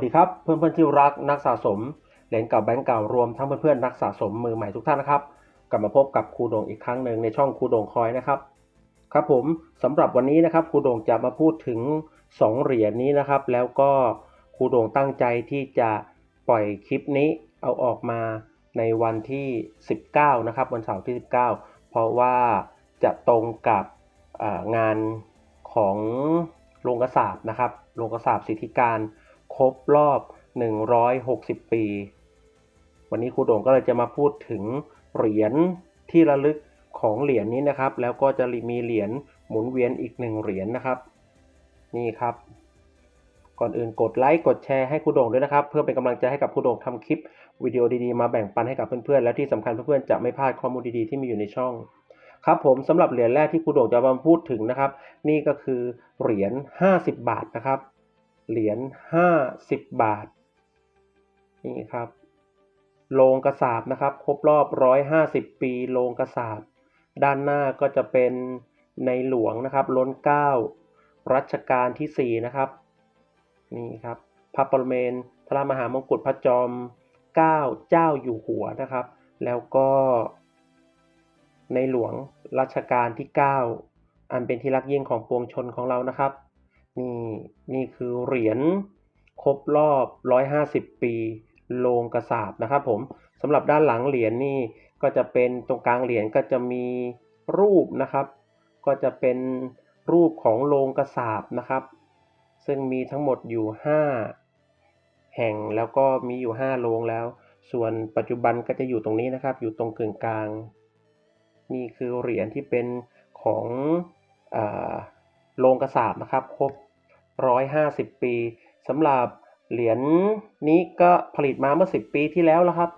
วัสดีครับเพื่อนเพื่อนๆที่รักนักสะสมเหรียญเก่าแบงก์เก่ารวมทั้งเพื่อนเพื่อนๆนักสะสมมือใหม่ทุกท่านนะครับกลับมาพบกับครูโด่งอีกครั้งหนึ่งในช่องครูโด่งคอยนะครับครับผมสำหรับวันนี้นะครับครูโด่งจะมาพูดถึง 2 เหรียญนี้นะครับ แล้วก็ครูโด่งตั้งใจที่จะปล่อยคลิปนี้เอาออกมาในวันที่ 19 นะครับวันเสาร์ที่ 19 เพราะว่าจะตรงกับงานของโรงกระสาบนะครับโรงกระสาบสิทธิการ ครบรอบ 160 ปี วันนี้ครูโด่งก็เลยจะมาพูดถึงเหรียญที่ระลึกของเหรียญนี้นะครับ แล้วก็จะมีเหรียญหมุนเวียนอีกหนึ่งเหรียญนะครับ นี่ครับ ก่อนอื่นกดไลค์กดแชร์ให้ครูโด่งด้วยนะครับ เพื่อเป็นกำลังใจให้กับครูโด่งทำคลิปวิดีโอดีๆมาแบ่งปันให้กับเพื่อนๆและที่สำคัญเพื่อนๆจะไม่พลาดข้อมูลดีๆที่มีอยู่ในช่องครับผมสำหรับเหรียญแรกที่ครูโด่งจะมาพูดถึงนะครับ นี่ก็คือเหรียญ50 บาทนะครับ เหรียญ50บาท นี่ครับ โลงกระสาบนะครับ ครบรอบ150ปี โลงกระสาบ ด้านหน้าก็จะเป็นในหลวงนะครับ ล้นเก้ารัชกาลที่4นะครับ นี่ครับ พระปรเมนทระมหามงกุฎพระจอมเก้าเจ้าอยู่หัวนะครับ แล้วก็ในหลวงรัชกาลที่ 9 อันเป็นที่รักยิ่งของปวงชนของเรานะครับ นี่นี่คือเหรียญครบรอบ 150 ปีโลงกระสาบนะครับผมสำหรับด้านหลังเหรียญนี่ก็จะเป็นตรงกลางเหรียญก็จะมีรูปนะครับ ก็จะเป็นรูปของโลงกระสาบนะครับ ซึ่งมีทั้งหมดอยู่ 5 แห่งแล้วก็มีอยู่ 5โรงแล้ว ส่วนปัจจุบันก็จะอยู่ตรงนี้นะครับ อยู่ตรงกึ่งกลาง นี่คือเหรียญที่เป็นของอา โรงกระสาบนะครับ ครบ 150 ปีสำหรับเหรียญนี้ก็ผลิตมาเมื่อ 10 ปีที่แล้วแล้วครับ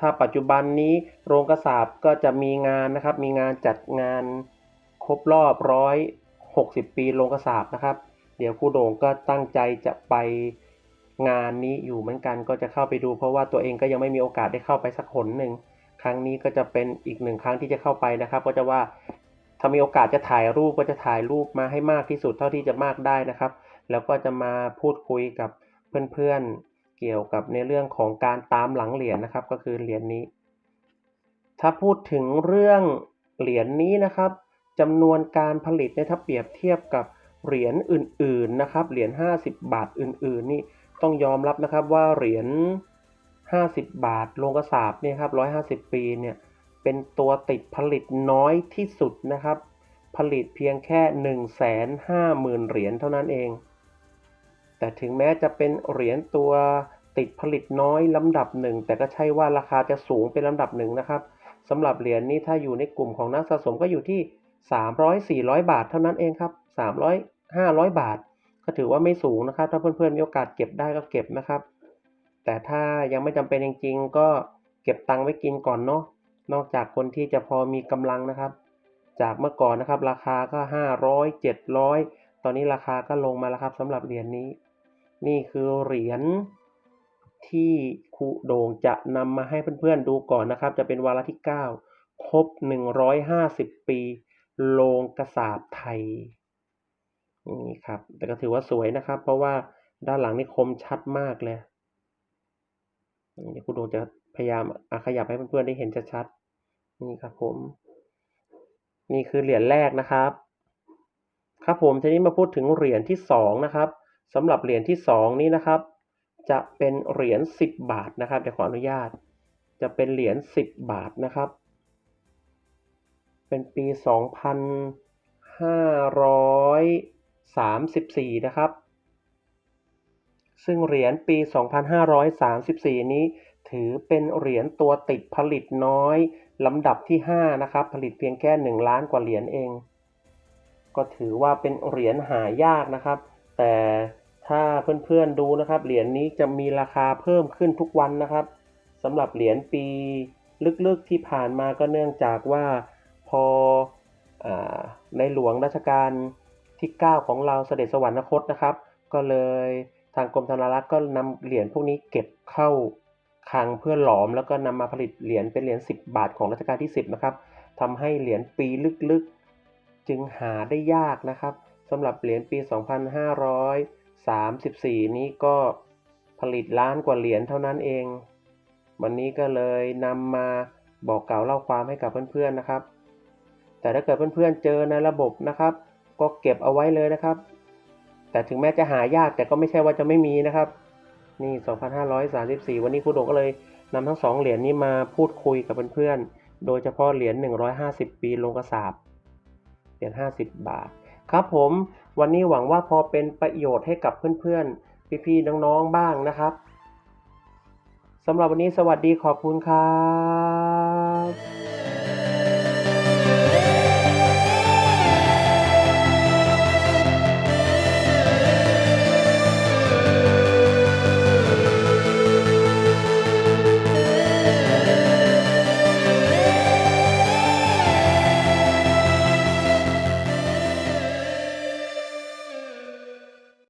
ถ้าปัจจุบันนี้โรงกระสาบก็จะมีงานนะครับ มีงานจัดงานครบรอบ 160 ปีโรงกระสาบนะครับ เดี๋ยวครูโด่งก็ตั้งใจจะไปงานนี้อยู่เหมือนกันก็จะเข้าไปดูเพราะว่าตัวเองก็ยังไม่มีโอกาสได้เข้าไปสักหนหนึ่งครั้งนี้ก็จะเป็นอีกหนึ่งครั้งที่จะเข้าไปนะครับ ก็จะว่า ถ้ามีโอกาสจะถ่ายรูปก็จะถ่ายรูปมาให้มากที่สุดเท่าที่จะมากได้นะครับ แล้วก็จะมาพูดคุยกับเพื่อนๆ เกี่ยวกับในเรื่องของการตามหลังเหรียญนะครับ ก็คือเหรียญนี้ ถ้าพูดถึงเรื่องเหรียญนี้นะครับจำนวนการผลิตเนี่ยถ้าเปรียบเทียบกับเหรียญอื่นๆนะครับ เหรียญ50 บาทอื่นๆนี่ต้องยอมรับนะครับว่าเหรียญ50 บาทลงกระสาบเนี่ยครับ150 ปีเนี่ย เป็นตัวติดผลิตน้อยที่สุดนะครับ ผลิตเพียงแค่ 150,000 เหรียญเท่านั้นเอง แต่ถึงแม้จะเป็นเหรียญตัวติดผลิตน้อยลำดับหนึ่ง แต่ก็ใช่ว่าราคาจะสูงเป็นลำดับหนึ่งนะครับสำหรับเหรียญนี้ถ้าอยู่ในกลุ่มของนักสะสมก็อยู่ที่ 300-400 บาทเท่านั้นเองครับ 300-500 บาท ก็ถือว่าไม่สูงนะครับ ถ้าเพื่อนๆมีโอกาสเก็บได้ก็เก็บนะครับ แต่ถ้ายังไม่จำเป็นจริงๆ ก็เก็บตังค์ไว้กินก่อนเนาะ นอกจากคนที่จะพอมีกำลังนะครับ จากเมื่อก่อนนะครับ ราคาก็ 500 700 ตอนนี้ราคาก็ลงมาแล้วครับสำหรับเหรียญนี้ นี่คือเหรียญที่ครูโด่งจะนำมาให้เพื่อนๆดูก่อนนะครับ จะเป็นวาระที่ 9 ครบ 150 ปีโรงกระสาบไทยนี่ครับ แต่ก็ถือว่าสวยนะครับ เพราะว่าด้านหลังนี่คมชัดมากเลยเดี๋ยวครูโด่งจะพยายามขยับให้เพื่อนๆได้เห็นชัดๆ นี่ครับผม นี่คือเหรียญแรกนะครับ ครับผมทีนี้มาพูดถึงเหรียญที่สองนะครับสำหรับเหรียญที่สองนี้นะครับ จะเป็นเหรียญ10บาทนะครับเดี๋ยวขออนุญาต จะเป็นเหรียญ10บาทนะครับ เป็นปี2534นะครับซึ่งเหรียญปี 2534 นี้ ถือเป็นเหรียญตัวติดผลิตน้อย ลำดับที่ 5 นะครับ ผลิตเพียงแค่ 1 ล้านกว่าเหรียญเอง ก็ถือว่าเป็นเหรียญหายากนะครับ แต่ถ้าเพื่อนๆดูนะครับ เหรียญนี้จะมีราคาเพิ่มขึ้นทุกวันนะครับสำหรับเหรียญปีลึกๆที่ผ่านมาก็เนื่องจากว่าพออในหลวงรัชกาลที่ 9 ของเราเสด็จสวรรคตนะครับ ก็เลยทางกรมธนารักษ์ก็นำเหรียญพวกนี้เก็บเข้า คลังเพื่อหลอมแล้วก็นำมาผลิตเหรียญเป็นเหรียญ10 บาทของรัชกาลที่ 10 นะครับทำให้เหรียญปีลึกๆ จึงหาได้ยากนะครับสำหรับเหรียญปี 2534 นี้ก็ผลิตล้านกว่าเหรียญเท่านั้นเอง วันนี้ก็เลยนำมาบอกกล่าวเล่าความให้กับเพื่อนๆนะครับ แต่ถ้าเกิดเพื่อนๆเจอในระบบนะครับ ก็เก็บเอาไว้เลยนะครับ แต่ถึงแม้จะหายากแต่ก็ไม่ใช่ว่าจะไม่มีนะครับ นี่ 2,534 วันนี้ครูโดก็เลยนำทั้งสองเหรียญนี้มาพูดคุยกับเพื่อนๆ โดยเฉพาะเหรียญ 150 ปีลงกระสาบเหรียญ 50 บาท ครับผม วันนี้หวังว่าพอเป็นประโยชน์ให้กับเพื่อนๆ พี่ๆ น้องๆ บ้างนะครับ สำหรับวันนี้สวัสดีขอบคุณครับ